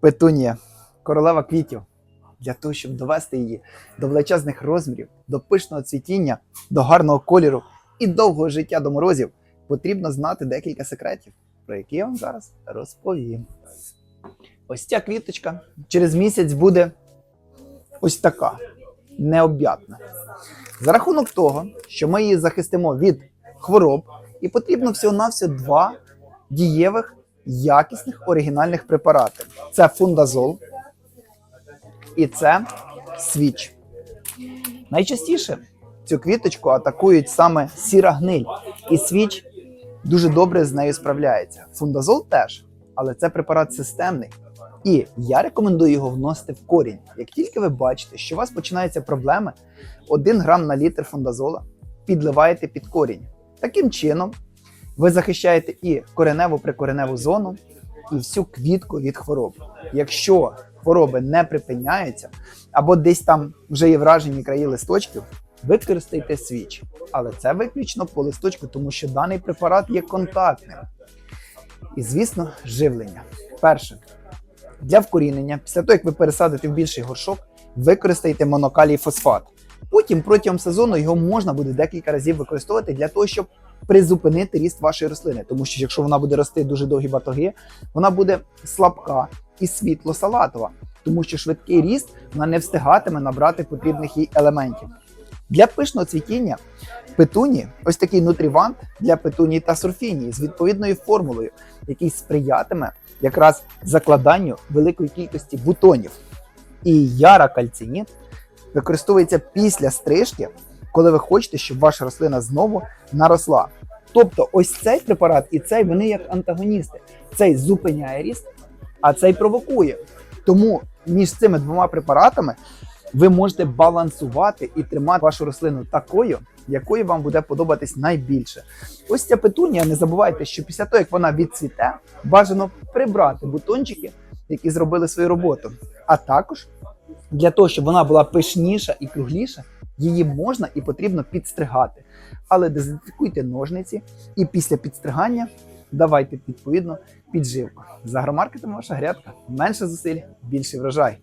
Петунія, королева квітів. Для того, щоб довести її до величезних розмірів, до пишного цвітіння, до гарного кольору і довгого життя до морозів, потрібно знати декілька секретів, про які я вам зараз розповім. Ось ця квіточка через місяць буде ось така, необ'ятна. За рахунок того, що ми її захистимо від хвороб, і потрібно всього-навсього два дієвих, якісних оригінальних препарати: це фундазол і це свіч. Найчастіше цю квіточку атакують саме сіра гниль, і свіч дуже добре з нею справляється. Фундазол теж, але це препарат системний. І я рекомендую його вносити в корінь. Як тільки ви бачите, що у вас починаються проблеми, 1 грам на літр фундазола підливаєте під корінь. Таким чином, ви захищаєте і кореневу прикореневу зону, і всю квітку від хвороб. Якщо хвороби не припиняються, або десь там вже є вражені краї листочків, використайте свіч. Але це виключно по листочку, тому що даний препарат є контактним. І, звісно, живлення. Перше, для вкорінення, після того, як ви пересадите в більший горшок, використайте монокалій фосфат. Потім протягом сезону його можна буде декілька разів використовувати для того, щоб призупинити ріст вашої рослини. Тому що якщо вона буде рости дуже довгі батоги, вона буде слабка і світло-салатова, тому що швидкий ріст вона не встигатиме набрати потрібних їй елементів. Для пишного цвітіння петуні ось такий нутрівант для петунії та сурфінії з відповідною формулою, який сприятиме якраз закладанню великої кількості бутонів. І яра кальциніт використовується після стрижки, коли ви хочете, щоб ваша рослина знову наросла. Тобто, ось цей препарат і цей вони як антагоністи. Цей зупиняє ріст, а цей провокує. Тому між цими двома препаратами ви можете балансувати і тримати вашу рослину такою, якою вам буде подобатись найбільше. Ось ця петунія, не забувайте, що після того, як вона відцвіте, бажано прибрати бутончики, які зробили свою роботу. А також для того, щоб вона була пишніша і кругліша, її можна і потрібно підстригати. Але дезінфікуйте ножниці і після підстригання давайте відповідно підживку. За агромаркетом ваша грядка. Менше зусиль, більший врожай.